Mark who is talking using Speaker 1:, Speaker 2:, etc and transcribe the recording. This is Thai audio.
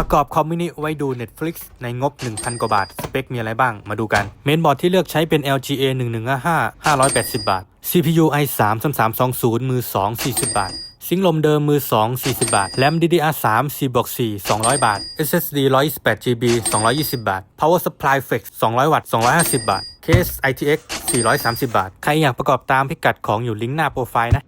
Speaker 1: ประกอบคอมมินิไว้ดู Netflix ในงบ 1,000 กว่าบาท สเปคมีอะไรบ้างมาดูกัน เมนบอร์ดที่เลือกใช้เป็น LGA 1155 580 บาท CPU i3 3320 มือ 2 40 บาท ซิงลมเดิมมือ 2 40 บาท แรม DDR3 4บวก4 200 บาท SSD 128 GB 220 บาท Power Supply Flex 200 วัตต์ 250 บาท เคส ITX 430 บาท ใครอยากประกอบตามพิกัดของอยู่ลิงก์หน้าโปรไฟล์นะ